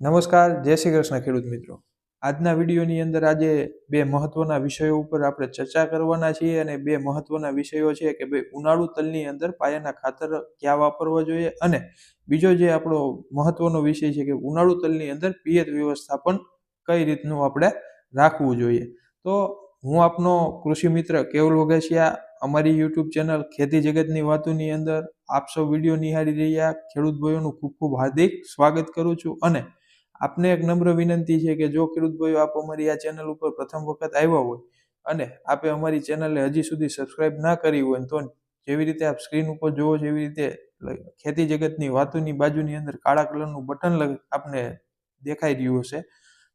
નમસ્કાર, જય શ્રી કૃષ્ણ ખેડૂત મિત્રો. આજના વિડીયોની અંદર આજે બે મહત્વના વિષયો ઉપર આપણે ચર્ચા કરવાના છીએ અને બે મહત્વના વિષયો છે કે ભાઈ ઉનાળુ તલની અંદર પાયાના ખાતર ક્યાં વાપરવા જોઈએ અને બીજો જે આપણો મહત્વનો વિષય છે કે ઉનાળુ તલની અંદર પિયત વ્યવસ્થાપન કઈ રીતનું આપણે રાખવું જોઈએ. તો હું આપનો કૃષિ મિત્ર કેવલ વગેસિયા અમારી યુટ્યુબ ચેનલ ખેતી જગતની વાતોની અંદર આપ સૌ વીડિયો નિહાળી રહ્યા. ખેડૂત ભાઈઓનું ખૂબ ખૂબ હાર્દિક સ્વાગત કરું છું અને આપને એક નમ્ર વિનંતી છે કે જો ખેડૂત ભાઈઓ આપ અમારી આ ચેનલ ઉપર પ્રથમ વખત આવ્યા હોય અને આપે અમારી ચેનલને હજી સુધી સબસ્ક્રાઇબ ના કરી હોય તો જેવી રીતે આપ સ્ક્રીન ઉપર જુઓ છો એવી રીતે ખેતી જગતની વાતોની બાજુની અંદર કાળા કલરનું બટન આપને દેખાઈ રહ્યું હશે,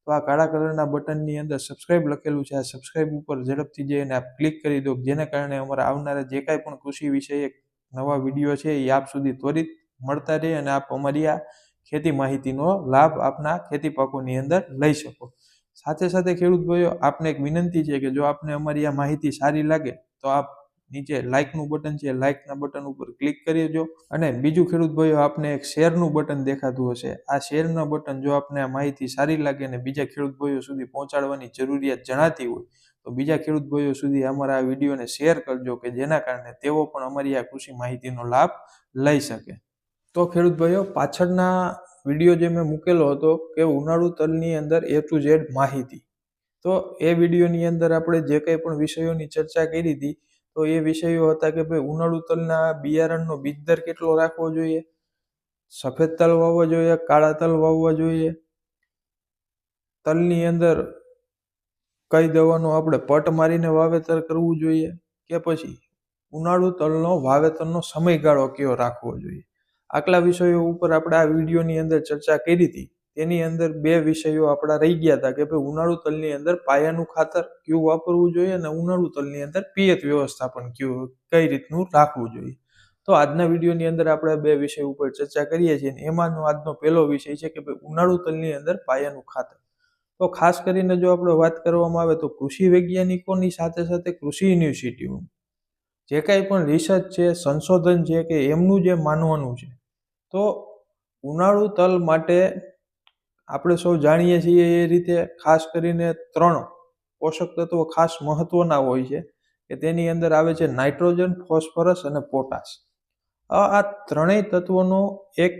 તો આ કાળા કલરના બટનની અંદર સબસ્ક્રાઇબ લખેલું છે. આ સબસ્ક્રાઇબ ઉપર ઝડપથી જઈને આપ ક્લિક કરી દો, જેને કારણે અમારા આવનારા જે કાંઈ પણ કૃષિ વિષયક નવા વીડિયો છે એ આપ સુધી ત્વરિત મળતા રહે અને આપ અમારી આ ખેતી માહિતીનો લાભ આપના ખેતી પાકોની અંદર લઈ શકો. સાથે સાથે ખેડૂત ભાઈઓ, આપને એક વિનંતી છે કે જો આપને અમારી આ માહિતી સારી લાગે, તો આપ નીચે લાઇકનું બટન છે, લાઇકના બટન ઉપર ક્લિક કરી દો અને બીજું ખેડૂત ભાઈઓ, આપને એક શેરનું બટન દેખાતું હશે. આ શેરના બટન જો આપને આ માહિતી સારી લાગે અને બીજા ખેડૂત ભાઈઓ સુધી પહોંચાડવાની જરૂરિયાત જણાતી હોય, તો બીજા ખેડૂત ભાઈઓ સુધી અમારા આ વિડીયોને શેર કરજો કે જેના કારણે તેઓ પણ અમારી આ કૃષિ માહિતીનો લાભ લઈ શકે. તો ખેડૂત ભાઈઓ, પાછળના વીડિયો જે મેં મૂકેલો હતો કે ઉનાળુ તલની અંદર એ ટુ ઝેડ માહિતી. તો એ વિડીયોની અંદર આપણે જે કંઈ પણ વિષયોની ચર્ચા કરી હતી, તો એ વિષયો હતા કે ભાઈ ઉનાળુ તલના બિયારણનો બીજ દર કેટલો રાખવો જોઈએ? સફેદ તલ વાવવા જોઈએ, કાળા તલ વાવવા જોઈએ? તલની અંદર કઈ દવાનો આપણે પટ મારીને વાવેતર કરવું જોઈએ? કે પછી ઉનાળુ તલનો વાવેતરનો સમયગાળો કયો રાખવો જોઈએ? આટલા વિષયો ઉપર આપણે આ વિડીયોની અંદર ચર્ચા કરી હતી. તેની અંદર બે વિષયો આપણા રહી ગયા હતા કે ભાઈ ઉનાળુ તલની અંદર પાયાનું ખાતર કયું વાપરવું જોઈએ અને ઉનાળુ તલની અંદર પિયત વ્યવસ્થાપન કયું કઈ રીતનું રાખવું જોઈએ. તો આજના વિડીયોની અંદર આપણે બે વિષય ઉપર ચર્ચા કરીએ છીએ એમાંનો આજનો પહેલો વિષય છે કે ભાઈ ઉનાળુ તલની અંદર પાયાનું ખાતર. તો ખાસ કરીને જો આપણે વાત કરવામાં આવે તો કૃષિ વૈજ્ઞાનિકોની સાથે સાથે કૃષિ યુનિવર્સિટીઓ. જે કાંઈ પણ રિસર્ચ છે, સંશોધન છે કે એમનું જે માનવાનું છે તો ઉનાળુ તલ માટે આપણે સૌ જાણીએ છીએ એ રીતે ખાસ કરીને ત્રણ પોષક તત્વો ખાસ મહત્વના હોય છે કે તેની અંદર આવે છે નાઇટ્રોજન, ફોસ્ફરસ અને પોટાશ. આ ત્રણેય તત્વોનો એક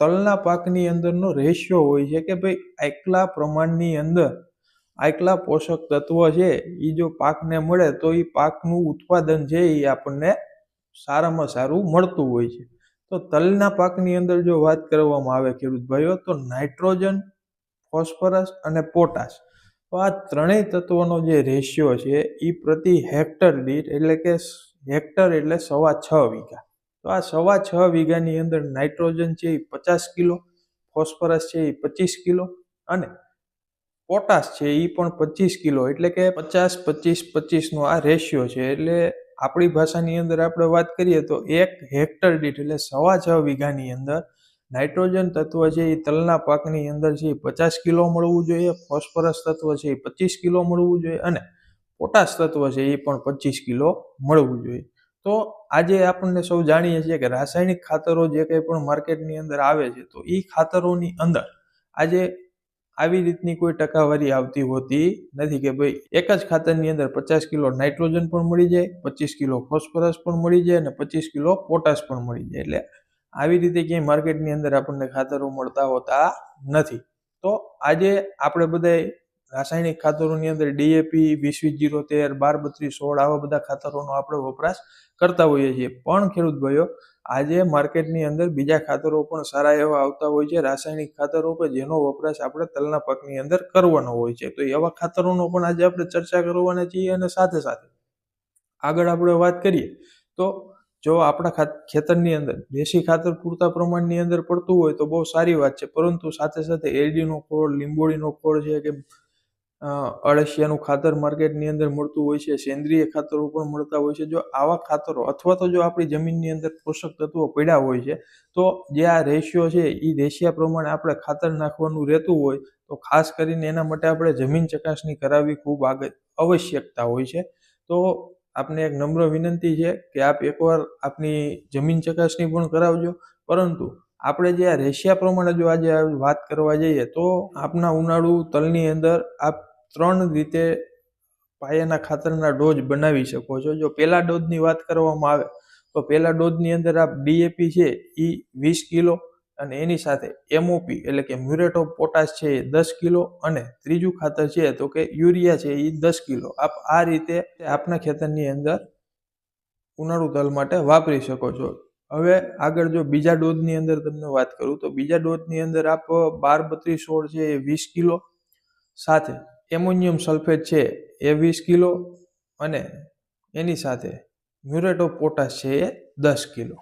તલના પાકની અંદરનો રેશિયો હોય છે કે ભાઈ આટલા પ્રમાણની અંદર આટલા પોષક તત્વ છે એ જો પાકને મળે તો એ પાકનું ઉત્પાદન છે એ આપણને સારામાં સારું મળતું હોય છે. તો તલના પાકની અંદર જો વાત કરવામાં આવે ખેડૂત ભાઈઓ તો નાઇટ્રોજન, ફોસ્ફરસ અને પોટાશ. તો આ ત્રણેય તત્વોનો જે રેશિયો છે, એ પ્રતિ હેક્ટર દીઠ એટલે કે હેક્ટર એટલે સવા છ વીઘા. તો આ સવા છ વીઘાની અંદર નાઇટ્રોજન છે એ પચાસ કિલો, ફોસ્ફરસ છે એ પચીસ કિલો અને પોટાશ છે એ પણ પચીસ કિલો. એટલે કે પચાસ, પચીસ, પચીસનો આ રેશિયો છે. એટલે આપણી ભાષાની અંદર આપણે વાત કરીએ તો એક હેક્ટર દીઠ એટલે સવા છ વીઘાની અંદર નાઇટ્રોજન તત્વ છે એ તલના પાકની અંદર છે એ પચાસ કિલો મળવું જોઈએ, ફોસ્ફરસ તત્વ છે એ પચીસ કિલો મળવું જોઈએ અને પોટાશ તત્વ છે એ પણ પચીસ કિલો મળવું જોઈએ. તો આજે આપણને સૌ જાણીએ છીએ કે રાસાયણિક ખાતરો જે કંઈ પણ માર્કેટની અંદર આવે છે તો એ ખાતરોની અંદર આજે આવી રીતની કોઈ ટકાવારી આવતી હોતી નથી કે ભાઈ એક જ ખાતરની અંદર પચાસ કિલો નાઇટ્રોજન પણ મળી જાય, પચીસ કિલો ફોસ્ફરસ પણ મળી જાય અને પચીસ કિલો પોટાશ પણ મળી જાય. એટલે આવી રીતે ક્યાંય માર્કેટની અંદર આપણને ખાતરો મળતા હોતા નથી. તો આજે આપણે બધા રાસાયણિક ખાતરોની અંદર ડીએપી વીસ વીસ જીરો તેર બાર, બત્રીસ, સોળ આવા બધા ખાતરોનો આપણે વપરાશ કરતા હોઈએ છીએ. પણ ખેડૂત ભાઈઓ, આજે માર્કેટની અંદર બીજા ખાતરો પણ સારા એવા આવતા હોય છે, રાસાયણિક ખાતરો કે જેનો વપરાશ આપણે તલના પાકની અંદર કરવાનો હોય છે. તો એવા ખાતરોનો પણ આજે આપણે ચર્ચા કરવાના છીએ અને સાથે સાથે આગળ આપણે વાત કરીએ, તો જો આપણા ખેતરની અંદર દેશી ખાતર પૂરતા પ્રમાણની અંદર પડતું હોય તો બહુ સારી વાત છે. પરંતુ સાથે સાથે એરડીનો ખોળ, લીંબોળીનો ખોળ છે કે અળસિયાનું ખાતર માર્કેટની અંદર મળતું હોય છે સેન્દ્રિય ખાતરો પણ મળતા હોય છે. જો આવા ખાતરો અથવા તો જો આપણી જમીનની અંદર પોષક તત્વો પડ્યા હોય છે, તો જે આ રેશિયો છે એ રેશિયા પ્રમાણે આપણે ખાતર નાખવાનું રહેતું હોય, તો ખાસ કરીને એના માટે આપણે જમીન ચકાસણી કરાવવી ખૂબ આગળ આવશ્યકતા હોય છે. તો આપને એક નમ્ર વિનંતી છે કે આપ એકવાર આપની જમીન ચકાસણી પણ કરાવજો. પરંતુ આપણે જે આ રેશિયા પ્રમાણે જો આજે વાત કરવા જઈએ, તો આપના ઉનાળુ તલની અંદર આપ ત્રણ રીતે પાયાના ખાતરના ડોઝ બનાવી શકો છો. જો પહેલા ડોઝની વાત કરવામાં આવે, તો પહેલા ડોઝની અંદર આપ ડીએપી છે એ વીસ કિલો અને એની સાથે એમઓપી એટલે કે મ્યુરેટ ઓફ પોટાશ છે એ દસ કિલો અને ત્રીજું ખાતર છે તો કે યુરિયા છે એ દસ કિલો. આપ આ રીતે આપના ખેતરની અંદર ઉનાળુ તલ માટે વાપરી શકો છો. હવે આગળ જો બીજા ડોઝની અંદર તમને વાત કરું, તો બીજા ડોઝની અંદર આપ બાર બત્રીસ સોળ છે એ વીસ કિલો સાથે એમોનિયમ સલ્ફેટ છે એ વીસ કિલો અને એની સાથે મ્યુરેટ ઓફ પોટાશ છે એ દસ કિલો.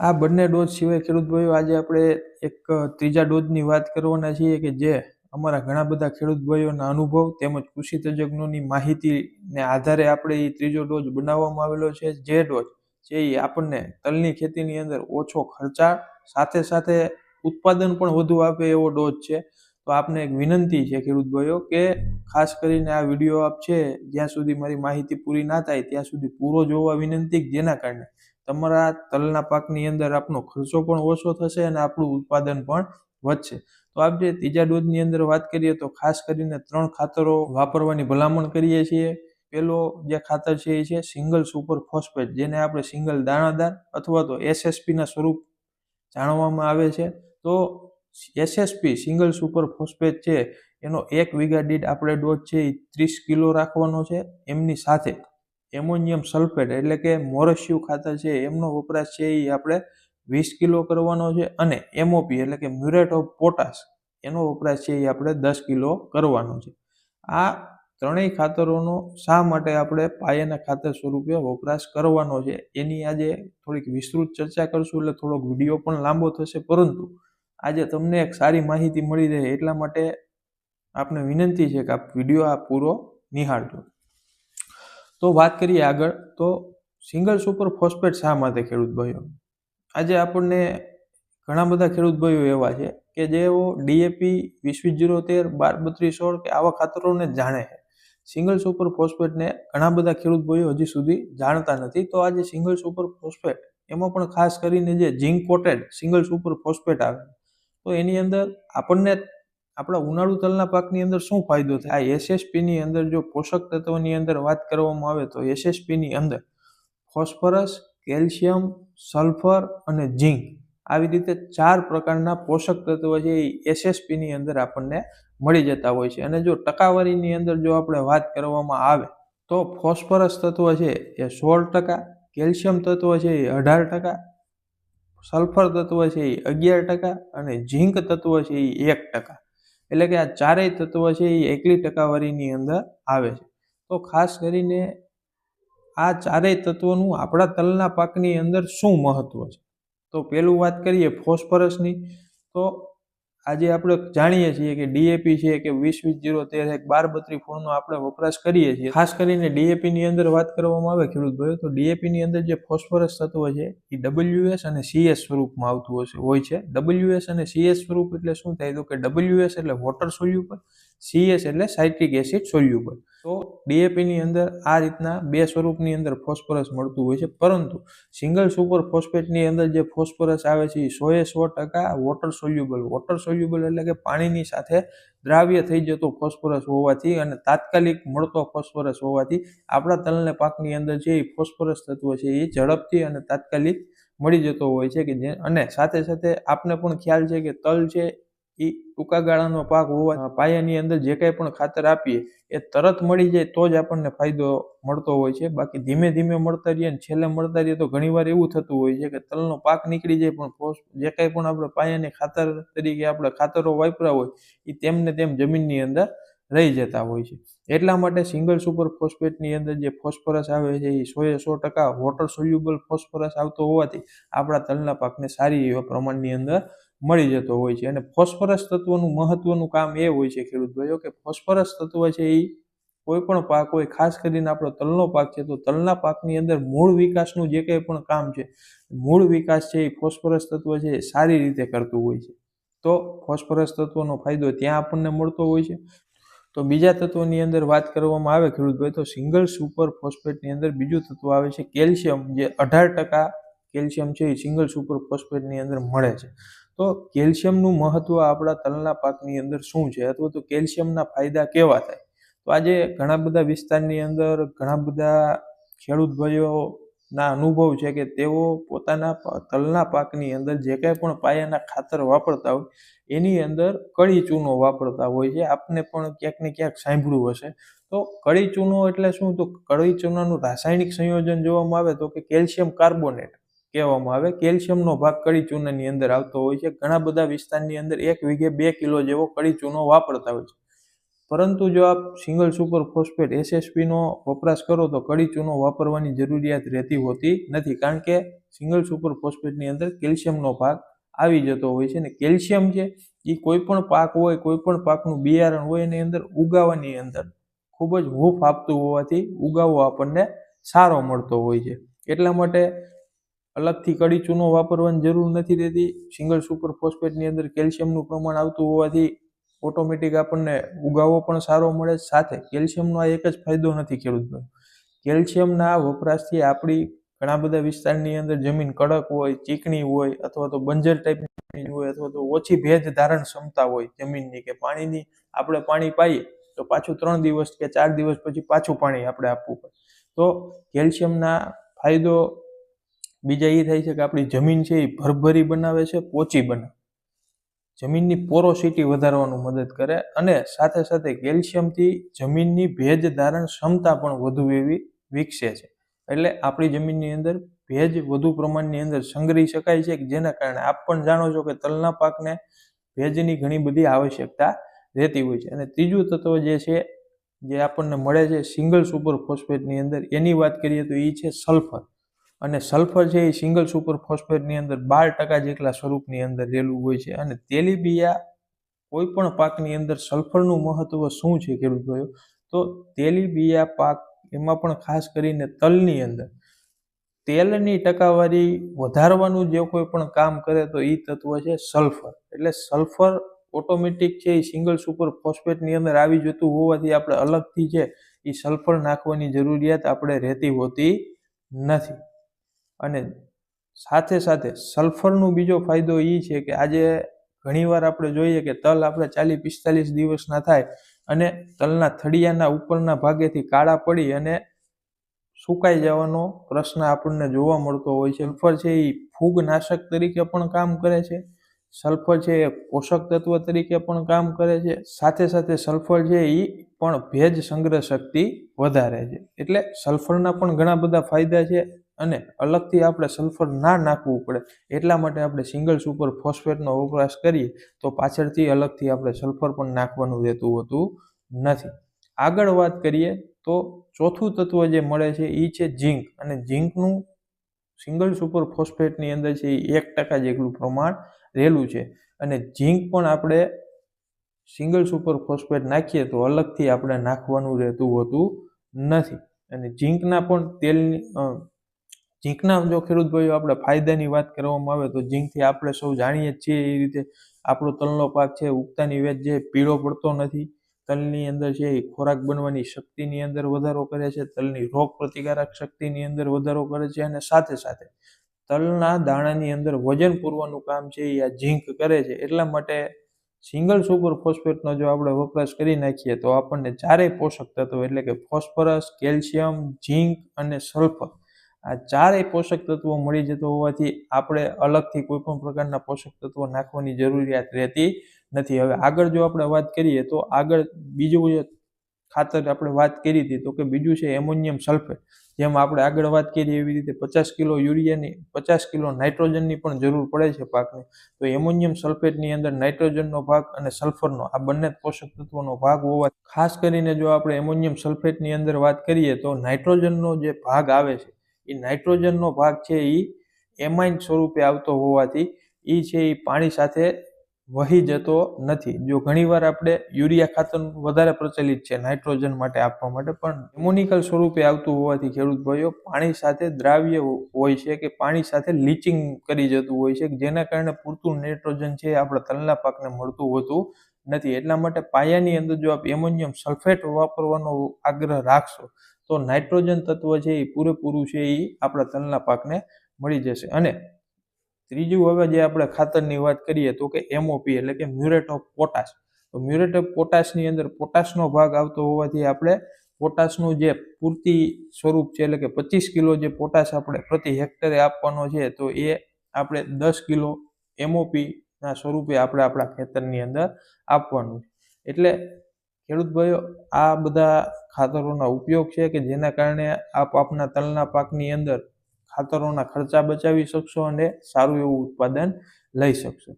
આ બંને ડોઝ સિવાય ખેડૂત ભાઈઓ, આજે આપણે એક ત્રીજા ડોઝની વાત કરવાના છીએ કે જે અમારા ઘણા બધા ખેડૂત ભાઈઓના અનુભવ તેમજ કૃષિ તજજ્ઞોની માહિતીને આધારે આપણે એ ત્રીજો ડોઝ બનાવવામાં આવેલો છે. જે ડોઝ એ આપણને તલની ખેતીની અંદર ઓછો ખર્ચાળ, સાથે સાથે ઉત્પાદન પણ વધુ આપે એવો ડોઝ છે. તો આપને એક વિનંતી છે, ખેડૂત ભાઈઓ, કે ખાસ કરીને આ વીડિયો આપ છે, જ્યાં સુધી મારી માહિતી પૂરી ના થાય, ત્યાં સુધી પૂરો જોવા વિનંતી જેના કારણે તમારા તલના પાકની અંદર આપનો ખર્ચો પણ ઓછો થશે અને આપણું ઉત્પાદન પણ વધશે. તો આપ જે ત્રીજા ડોઝની અંદર વાત કરીએ, તો ખાસ કરીને ત્રણ ખાતરો વાપરવાની ભલામણ કરીએ છીએ. પેલો જે ખાતર છે એ છે સિંગલ સુપર ફોસ્ફેટ, જેને આપણે સિંગલ દાણાદાર અથવા તો એસએસપીના સ્વરૂપ જાણવામાં આવે છે. તો એસએસપી સિંગલ સુપર ફોસ્ફેટ છે. એનો એક વીઘા દીઠ આપણે ડોઝ છે એ ત્રીસ કિલો રાખવાનો છે. એમની સાથે એમોનિયમ સલ્ફેટ એટલે કે મોરસ્યુ ખાતર છે, એમનો વપરાશ છે એ આપણે વીસ કિલો કરવાનો છે અને એમઓપી એટલે કે મ્યુરેટ ઓફ પોટાશ, એનો વપરાશ છે એ આપણે દસ કિલો કરવાનો છે. આ ત્રણેય ખાતરોનો શા માટે આપણે પાયાના ખાતર સ્વરૂપે વપરાશ કરવાનો છે? એની આજે થોડીક વિસ્તૃત ચર્ચા કરશું એટલે થોડોક વીડિયો પણ લાંબો થશે, પરંતુ આજે તમને એક સારી માહિતી મળી રહે એટલા માટે આપને વિનંતી છે કે આપ વીડિયો આ પૂરો નિહાળજો. તો વાત કરીએ આગળ. તો સિંગલ સુપર ફોસ્ફેટ શા માટે ખેડૂત ભાઈઓ? આજે આપણને ઘણા બધા ખેડૂત ભાઈઓ એવા છે કે જેઓ ડીએપી વીસ જીરો તેર, બાર બત્રીસ સોળ કે આવા ખાતરોને જાણે છે. સિંગલ સુપર ફોસ્ફેટને ઘણા બધા ખેડૂત ભાઈઓ હજી સુધી જાણતા નથી. તો આજે સિંગલ સુપર ફોસ્ફેટ એમાં પણ ખાસ કરીને જે zinc coated single super phosphate આવે તો એની અંદર આપણને આપણા ઉનાળુ તલના પાકની અંદર શું ફાયદો થાય? આ એસએસપીની અંદર જો પોષક તત્વોની અંદર વાત કરવામાં આવે તો એસએસપીની અંદર ફોસ્ફરસ, કેલ્શિયમ, સલ્ફર અને ઝીંક આવી રીતે ચાર પ્રકારના પોષક તત્વો છે એ એસએસપીની અંદર આપણને મળી જતા હોય છે. અને જો ટકાવારીની અંદર જો આપણે વાત કરવામાં આવે તો ફોસ્ફરસ તત્વ છે એ સોળ ટકા, કેલ્શિયમ તત્વ છે એ અઢાર ટકા સલ્ફર તત્વ છે એ અગિયાર ટકા અને ઝીંક તત્વ છે એ એક ટકા. એટલે કે આ ચારેય તત્વ છે એ એકલી ટકાવારીની અંદર આવે છે. તો ખાસ કરીને આ ચારેય તત્વોનું આપણા તલના પાકની અંદર શું મહત્વ છે? તો પહેલું વાત કરીએ ફોસ્ફરસની. તો આજે આપણે જાણીએ છીએ કે ડીએપી છે કે વીસ વીસ જીરો તેર એક બાર બત્રી ફોરનો આપણે વપરાશ કરીએ છીએ. ખાસ કરીને ડીએપીની અંદર વાત કરવામાં આવે ખેડૂત ભાઈઓ, તો ડીએપીની અંદર જે ફોસ્ફરસ તત્વ છે એ ડબલ્યુએસ અને સીએસ સ્વરૂપમાં આવતું હોય છે. ડબલ્યુએસ અને સીએસ સ્વરૂપ એટલે શું થાય? તો કે ડબલ્યુએસ એટલે વોટર સોલ્યુબલ સીએસ એટલે સાઇટ્રિક એસિડ સોલ્યુબલ. તો ડીએપીની અંદર આ રીતના બે સ્વરૂપની અંદર ફોસ્ફરસ મળતું હોય છે. પરંતુ સિંગલ સુપર ફોસ્ફેટની અંદર જે ફોસ્ફરસ આવે છે એ સોએ સો ટકા વોટર સોલ્યુબલ. વોટર સોલ્યુબલ એટલે કે પાણીની સાથે દ્રાવ્ય થઈ જતો ફોસ્ફરસ હોવાથી અને તાત્કાલિક મળતો ફોસ્ફરસ હોવાથી આપણા તલને પાકની અંદર જે ફોસ્ફરસ તત્વ છે એ ઝડપથી અને તાત્કાલિક મળી જતો હોય છે કે જે અને સાથે સાથે આપને પણ ખ્યાલ છે કે તલ છે એ ટૂંકા ગાળાનો પાક હોવા પાયાની અંદર જે કાંઈ પણ ખાતર આપીએ એ તરત મળી જાય તો જ આપણને ફાયદો મળતો હોય છે. બાકી ધીમે ધીમે મળતા રહીએ ને છેલ્લે મળતા રહીએ તો ઘણીવાર એવું થતું હોય છે કે તલનો પાક નીકળી જાય પણ જે કાંઈ પણ આપણે પાયાની ખાતર તરીકે આપણે ખાતરો વાપરા હોય એ તેમને તેમ જમીનની અંદર રહી જતા હોય છે. એટલા માટે સિંગલ સુપર ફોસ્ફેટની અંદર જે ફોસ્ફરસ આવે છે એ સો એ સો ટકા વોટર સોલ્યુબલ ફોસ્ફરસ આવતો હોવાથી આપણા તલના પાકને સારી એવા પ્રમાણની અંદર મળી જતો હોય છે. અને ફોસ્ફરસ તત્વનું મહત્વનું કામ એ હોય છે ખેડૂત ભાઈઓ કે ફોસ્ફરસ તત્વ છે એ કોઈ પણ પાક હોય, ખાસ કરીને આપણો તલનો પાક છે, તો તલના પાકની અંદર મૂળ વિકાસનું જે કંઈ પણ કામ છે, મૂળ વિકાસ છે એ ફોસ્ફરસ તત્વ છે એ સારી રીતે કરતું હોય છે. તો ફોસ્ફરસ તત્વનો ફાયદો ત્યાં આપણને મળતો હોય છે. તો બીજા તત્વોની અંદર વાત કરવામાં આવે ખેડૂત ભાઈ, તો સિંગલ સુપર ફોસ્ફેટની અંદર બીજું તત્વ આવે છે કેલ્શિયમ, જે અઢાર ટકા કેલ્શિયમ છે એ સિંગલ સુપર ફોસ્ફેટની અંદર મળે છે. તો કેલ્શિયમનું મહત્વ આપણા તલના પાકની અંદર શું છે? અથવા તો કેલ્શિયમના ફાયદા કેવા થાય? તો આજે ઘણા બધા વિસ્તારની અંદર ઘણા બધા ખેડૂત ભાઈઓના અનુભવ છે કે તેઓ પોતાના તલના પાકની અંદર જે કાંઈ પણ પાયાના ખાતર વાપરતા હોય, એની અંદર કળી ચૂનો વાપરતા હોય છે. આપને પણ ક્યાંક ને ક્યાંક સાંભળ્યું હશે. તો કળી ચૂનો એટલે શું? તો કળી ચૂનાનું રાસાયણિક સંયોજન જોવામાં આવે તો કે કેલ્શિયમ કાર્બોનેટ. કહેવામાં આવે, કેલ્શિયમનો ભાગ કડી ચૂનાની અંદર આવતો હોય છે. ઘણા બધા વિસ્તારની અંદર એક વીઘે બે કિલો જેવો કડી ચૂનો વાપરતા હોય છે. પરંતુ જો આપ સિંગલ સુપર ફોસ્ફેટ એસએસપીનો વપરાશ કરો તો કડી ચૂનો વાપરવાની જરૂરિયાત રહેતી હોતી નથી. કારણ કે સિંગલ સુપર ફોસ્ફેટની અંદર કેલ્શિયમનો ભાગ આવી જતો હોય છે ને કેલ્શિયમ છે એ કોઈ પણ પાક હોય કોઈ પણ પાકનું બિયારણ હોય એની અંદર ઉગાવાની અંદર ખૂબ જ હૂંફ આપતું હોવાથી ઉગાવો આપણને સારો મળતો હોય છે. એટલા માટે અલગથી કડી ચૂનો વાપરવાની જરૂર નથી રહેતી. સિંગલ સુપર ફોસ્ફેટની અંદર કેલ્શિયમનું પ્રમાણ આવતું હોવાથી ઓટોમેટિક આપણને ઉગાવો પણ સારો મળે સાથે કેલ્શિયમનો આ એક જ ફાયદો નથી ખેડૂતનો. કેલ્શિયમના વપરાશથી આપણી ઘણા બધા વિસ્તારની અંદર જમીન કડક હોય, ચીકણી હોય અથવા તો બંજર ટાઈપની હોય અથવા તો ઓછી ભેજ ધારણ ક્ષમતા હોય જમીનની કે પાણીની આપણે પાણી પાઈએ તો પાછું ત્રણ દિવસ કે ચાર દિવસ પછી પાછું પાણી આપણે આપવું પડે. તો કેલ્શિયમના ફાયદો બીજા એ થાય છે કે આપણી જમીન છે એ ભરભરી બનાવે છે, પોચી બનાવે. જમીનની પોરોસિટી વધારવાનું મદદ કરે અને સાથે સાથે કેલ્શિયમથી જમીનની ભેજ ધારણ ક્ષમતા પણ વધુ એવી વિકસે છે. એટલે આપણી જમીનની અંદર ભેજ વધુ પ્રમાણની અંદર સંગ્રહી શકાય છે જેના કારણે આપ પણ જાણો છો કે તલના પાકને ભેજની ઘણી બધી આવશ્યકતા રહેતી હોય છે. અને ત્રીજું તત્વ જે છે, જે આપણને મળે છે સિંગલ સુપર ફોસ્ફેટની અંદર, એની વાત કરીએ તો એ છે સલ્ફર. અને સલ્ફર છે એ સિંગલ સુપર ફોસ્ફેટની અંદર બાર ટકા જેટલા સ્વરૂપની અંદર રહેલું હોય છે. અને તેલીબિયા કોઈ પણ પાકની અંદર સલ્ફરનું મહત્વ શું છે ખેડૂત ભાઈઓ? તો તેલીબિયા પાક એમાં પણ ખાસ કરીને તલની અંદર તેલની ટકાવારી વધારવાનું જે કોઈ પણ કામ કરે તો એ તત્વ છે સલ્ફર એટલે સલ્ફર ઓટોમેટિક છે એ સિંગલ સુપર ફોસ્ફેટની અંદર આવી જતું હોવાથી આપણે અલગથી છે એ સલ્ફર નાખવાની જરૂરિયાત આપણે રહેતી હોતી નથી. અને સાથે સાથે સલ્ફરનો બીજો ફાયદો એ છે કે આજે ઘણીવાર આપણે જોઈએ કે તલ આપણે ચાલીસ, પિસ્તાલીસ દિવસના થાય અને તલના થળિયાના ઉપરના ભાગેથી કાળા પડી અને સુકાઈ જવાનો પ્રશ્ન આપણને જોવા મળતો હોય છે. સલ્ફર છે એ ફૂગનાશક તરીકે પણ કામ કરે છે. સલ્ફર છે એ પોષક તત્વ તરીકે પણ કામ કરે છે. સાથે સાથે સલ્ફર છે એ પણ ભેજ સંગ્રહ શક્તિ વધારે છે. એટલે સલ્ફરના પણ ઘણા બધા ફાયદા છે. અને અલગથી આપણે સલ્ફર ના નાખવું પડે. એટલા માટે આપણે સિંગલ સુપર ફોસ્ફેટનો વપરાશ કરીએ તો પાછળથી અલગથી આપણે સલ્ફર પણ નાખવાનું રહેતું હોતું નથી. આગળ વાત કરીએ તો ચોથું તત્વ જે મળે છે એ છે ઝીંક અને ઝીંકનું સિંગલ સુપર ફોસ્ફેટની અંદર છે એ એક ટકા જેટલું પ્રમાણ રહેલું છે. અને ઝીંક પણ આપણે સિંગલ સુપર ફોસ્ફેટ નાખીએ તો અલગથી આપણે નાખવાનું રહેતું હોતું નથી. અને ઝીંકના પણ તેલની ઝીંકના જો ખેડૂત ભાઈઓ આપણે ફાયદાની વાત કરવામાં આવે તો ઝીંકથી આપણે સૌ જાણીએ છીએ એ રીતે આપણો તલનો પાક છે, ઉગતાની વેચ જે પીળો પડતો નથી, તલની અંદર છે એ ખોરાક બનવાની શક્તિની અંદર વધારો કરે છે, તલની રોગ પ્રતિકારક શક્તિની અંદર વધારો કરે છે અને સાથે સાથે તલના દાણાની અંદર વજન પૂરવાનું કામ છે એ આ ઝીંક કરે છે. એટલા માટે સિંગલ સુપર ફોસ્ફેટનો જો આપણે વપરાશ કરી નાખીએ તો આપણને ચારેય પોષક તત્વો એટલે કે ફોસ્ફરસ, કેલ્શિયમ ઝીંક અને સલ્ફર આ ચારેય પોષક તત્વો મળી જતો હોવાથી આપણે અલગથી કોઈ પણ પ્રકારના પોષક તત્વો નાખવાની જરૂરિયાત રહેતી નથી. હવે આગળ જો આપણે વાત કરીએ તો આગળ બીજું ખાતર આપણે વાત કરી હતી તો કે બીજું છે એમોનિયમ સલ્ફેટ. જેમ આપણે આગળ વાત કરી એવી રીતે પચાસ કિલો યુરિયાની, પચાસ કિલો નાઇટ્રોજનની પણ જરૂર પડે છે પાકને. તો એમોનિયમ સલ્ફેટની અંદર નાઇટ્રોજનનો ભાગ અને સલ્ફરનો, આ બંને પોષક તત્વોનો ભાગ હોવા ખાસ કરીને જો આપણે એમોનિયમ સલ્ફેટની અંદર વાત કરીએ તો નાઇટ્રોજનનો જે ભાગ આવે છે એ નાઇટ્રોજનનો ભાગ છે એ એમાઇન સ્વરૂપે આવતો હોવાથી એ છે એ પાણી સાથે વહી જતો નથી. જો ઘણીવાર આપણે યુરિયા ખાતર વધારે પ્રચલિત છે નાઇટ્રોજન માટે આપવા માટે, પણ એમોનિકલ સ્વરૂપે આવતું હોવાથી ખેડૂત ભાઈઓ પાણી સાથે દ્રાવ્ય હોય છે કે પાણી સાથે લીચિંગ કરી જતું હોય છે, જેના કારણે પૂરતું નાઇટ્રોજન છે આપણા તલના પાકને મળતું હોતું નથી. એટલા માટે પાયાની અંદર જો આપ એમોનિયમ સલ્ફેટ વાપરવાનો આગ્રહ રાખશો તો નાઇટ્રોજન તત્વ છે એ પૂરેપૂરું છે એ આપણા તલના પાકને મળી જશે. અને ત્રીજું હવે જે આપણે ખાતરની વાત કરીએ તો કે એમઓપી એટલે કે મ્યુરેટ ઓફ પોટાશ. તો મ્યુરેટ ઓફ પોટાશની અંદર પોટાશનો ભાગ આવતો હોવાથી આપણે પોટાશનું જે પૂરતી સ્વરૂપ છે એટલે કે પચીસ કિલો જે પોટાશ આપણે પ્રતિ હેક્ટરે આપવાનો છે તો એ આપણે દસ કિલો એમઓપીના સ્વરૂપે આપણે આપણા ખેતરની અંદર આપવાનું એટલે ખેડૂત ભાઈઓ, આ બધા ખાતરોના ઉપયોગ છે કે જેના કારણે આપ આપના તલના પાકની અંદર ખાતરોના ખર્ચા બચાવી શકશો અને સારું એવું ઉત્પાદન લઈ શકશો.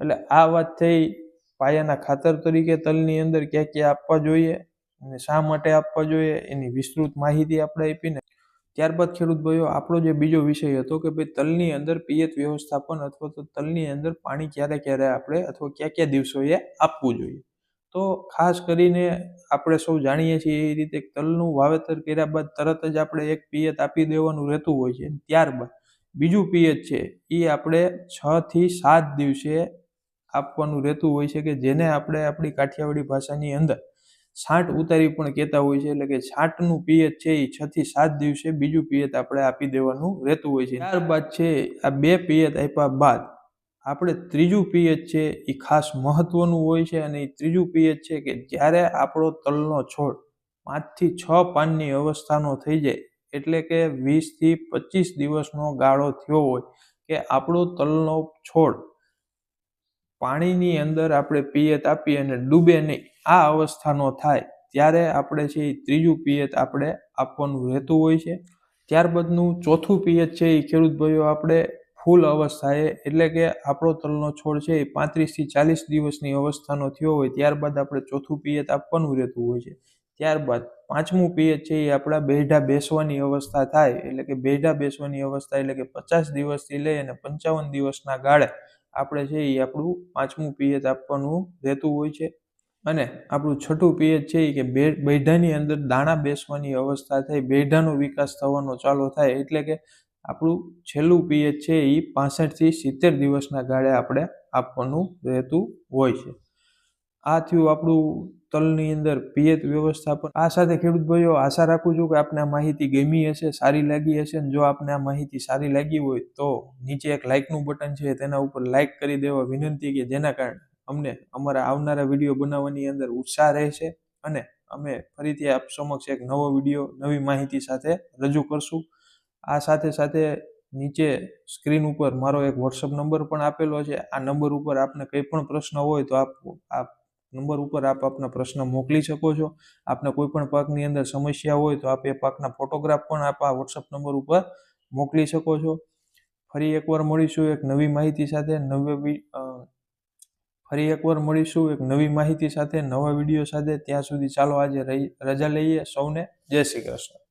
એટલે આ વાત થઈ પાયાના ખાતર તરીકે તલની અંદર ક્યાં ક્યાં આપવા જોઈએ અને શા માટે આપવા જોઈએ એની વિસ્તૃત માહિતી આપણે આપીને ત્યારબાદ ખેડૂત ભાઈઓ, આપણો જે બીજો વિષય હતો કે ભાઈ તલની અંદર પિયત વ્યવસ્થાપન અથવા તો તલની અંદર પાણી ક્યારે ક્યારે આપણે અથવા કયા કયા દિવસોએ આપવું જોઈએ. તો ખાસ કરીને આપણે સૌ જાણીએ છીએ એ રીતે તલનું વાવેતર કર્યા બાદ તરત જ આપણે એક પિયત આપી દેવાનું રહેતું હોય છે ત્યારબાદ બીજું પિયત છે એ આપણે છ થી સાત દિવસે આપવાનું રહેતું હોય છે કે જેને આપણે આપણી કાઠિયાવાડી ભાષાની અંદર છાંટ ઉતારી પણ કહેતા હોય છે. એટલે કે છાંટનું પિયત છે એ છ થી સાત દિવસે બીજું પિયત આપણે આપી દેવાનું રહેતું હોય છે. ત્યારબાદ છે આ બે પિયત આપ્યા બાદ આપણે ત્રીજું પીએચ છે એ ખાસ મહત્વનું હોય છે અને એ ત્રીજું પીએચ છે કે જ્યારે આપણો તલનો છોડ પાંચથી છ પાનની અવસ્થાનો થઈ જાય, એટલે કે વીસથી પચીસ દિવસનો ગાળો થયો હોય કે આપણો તલનો છોડ પાણીની અંદર આપણે પિયત આપીએ અને ડૂબે નહીં, આ અવસ્થાનો થાય, ત્યારે આપણે છે એ ત્રીજું પિયત આપણે આપવાનું રહેતું હોય છે. ત્યારબાદનું ચોથું પિયત છે એ ખેડૂત ભાઈઓ આપણે ફૂલ અવસ્થાએ, એટલે કે આપણો તલનો છોડ છે એ પાંત્રીસથી ચાલીસ દિવસની અવસ્થાનો થયો હોય, ત્યારબાદ આપણે ચોથું પિયત આપવાનું રહેતું હોય છે. ત્યારબાદ પાંચમું પિયત છે એ આપણા બેઢા બેસવાની અવસ્થા થાય, એટલે કે બેઢા બેસવાની અવસ્થા, એટલે કે પચાસ દિવસથી લઈ અને પંચાવન દિવસના ગાળે આપણે છે એ આપણું પાંચમું પિયત આપવાનું રહેતું હોય છે. અને આપણું છઠ્ઠું પિયત છે એ કે બે, બેઢાની અંદર દાણા બેસવાની અવસ્થા થાય, બેઢાનો વિકાસ થવાનો ચાલુ થાય, એટલે કે આપણું છેલ્લું પીએચ છે એ પાસઠથી સિત્તેર દિવસના ગાળે આપણે આપવાનું રહેતું હોય છે. આ થયું આપણું તલની અંદર પિયત વ્યવસ્થાપન. આ સાથે ખેડૂત ભાઈઓ, આશા રાખું છું કે આપને આ માહિતી ગમી હશે, સારી લાગી હશે અને જો આપને આ માહિતી સારી લાગી હોય તો નીચે એક લાઇકનું બટન છે, તેના ઉપર લાઇક કરી દેવા વિનંતી કે જેના કારણે અમને અમારા આવનારા વીડિયો બનાવવાની અંદર ઉત્સાહ રહેશે અને અમે ફરીથી આપ સમક્ષ એક નવો વીડિયો, નવી માહિતી સાથે રજૂ કરશું. આ સાથે સાથે નીચે સ્ક્રીન ઉપર મારો એક વોટ્સઅપ નંબર પણ આપેલો છે. આ નંબર ઉપર આપને કંઈ પણ પ્રશ્ન હોય તો આપ આપ નંબર ઉપર આપ આપના પ્રશ્ન મોકલી શકો છો. આપને કોઈ પણ પાકની અંદર સમસ્યા હોય તો આપ એ પાકના ફોટોગ્રાફ પણ આપ આ વોટ્સઅપ નંબર ઉપર મોકલી શકો છો. ફરી એકવાર મળીશું એક નવી માહિતી સાથે નવી ફરી એકવાર મળીશું એક નવી માહિતી સાથે નવા વીડિયો સાથે. ત્યાં સુધી ચાલો આજે રજા લઈએ સૌને. જય શ્રી કૃષ્ણ.